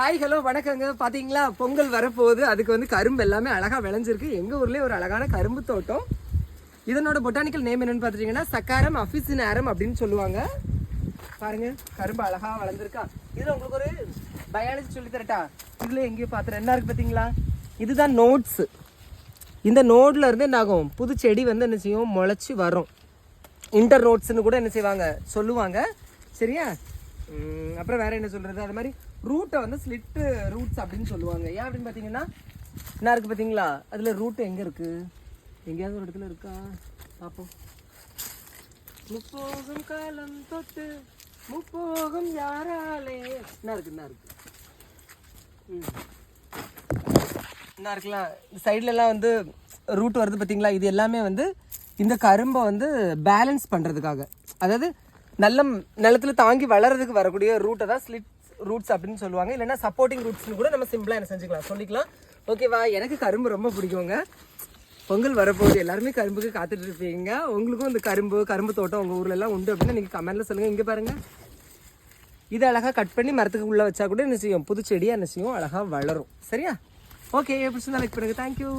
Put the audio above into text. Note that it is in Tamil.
ஹாய் ஹலோ வணக்கங்க. பார்த்தீங்களா பொங்கல் வரப்போகுது. அதுக்கு வந்து கரும்பு எல்லாமே அழகாக விளைஞ்சிருக்கு. எங்கள் ஊர்லேயே ஒரு அழகான கரும்பு தோட்டம். இதனோட பொட்டானிக்கல் நேம் என்னென்னு பார்த்துட்டிங்கன்னா சக்காரம் அஃபிசினாரம் அப்படின்னு சொல்லுவாங்க. பாருங்க கரும்பு அழகாக வளர்ந்துருக்கா. இதில் உங்களுக்கு ஒரு பயாலஜி சொல்லி தரட்டா? இதில் எங்கேயோ பார்த்துறேன் என்ன இருக்குது பார்த்தீங்களா இதுதான் நோட்ஸ் இந்த நோட்ல இருந்து என்ன ஆகும்? புது செடி வந்து என்ன செய்யும்? முளைச்சி வரும். இன்டர் நோட்ஸ்னு கூட என்ன செய்வாங்க? சொல்லுவாங்க. சரியா? அப்புறம் வேற என்ன சொல்றது? அது மாதிரி ரூட்டை வந்து ஸ்லிட்டு ரூட்ஸ் அப்படின்னு சொல்லுவாங்க. ஏன் அப்படின்னு பார்த்தீங்கன்னா என்ன இருக்குது பார்த்தீங்களா அதில் ரூட் எங்கே இருக்குது எங்கேயாவது ஒரு இடத்துல இருக்கா? பார்ப்போம் முப்போகம் காலம் தொட்டு முப்போகம் யாராலே. என்ன இருக்கு என்ன இருக்கு? என்ன இருக்கலாம்? இந்த வந்து ரூட் வருது பார்த்தீங்களா இது எல்லாமே வந்து இந்த கரும்பை வந்து பேலன்ஸ் பண்ணுறதுக்காக அதாவது நல்ல நிலத்துல தாங்கி வளர்றதுக்கு வரக்கூடிய ரூட்டை தான் ஸ்லிட் ரூட்ஸ் அப்படின்னு சொல்லுவாங்க. இல்லைன்னா சப்போர்ட்டிங் ரூட்ஸ்னு கூட நம்ம சிம்பிளாக என்ன செஞ்சுக்கலாம். சொல்லிக்கலாம். ஓகேவா எனக்கு கரும்பு ரொம்ப பிடிக்குங்க. பொங்கல் வரப்போகுது. எல்லாருமே கரும்புக்கு காத்துட்டு இருப்பீங்க. உங்களுக்கும் இந்த கரும்பு கரும்பு தோட்டம் உங்கள் ஊரில் எல்லாம் உண்டு அப்படின்னு நீங்கள் கமெண்ட்ல சொல்லுங்கள் இங்கே பாருங்கள் இதை அழகாக கட் பண்ணி மரத்துக்கு உள்ளே வச்சா கூட என்ன செய்யும்? புது செடியாக என்ன செய்யும்? அழகாக வளரும். சரியா? ஓகே எப்படி லைக் பண்ணுங்கள் தேங்க்யூ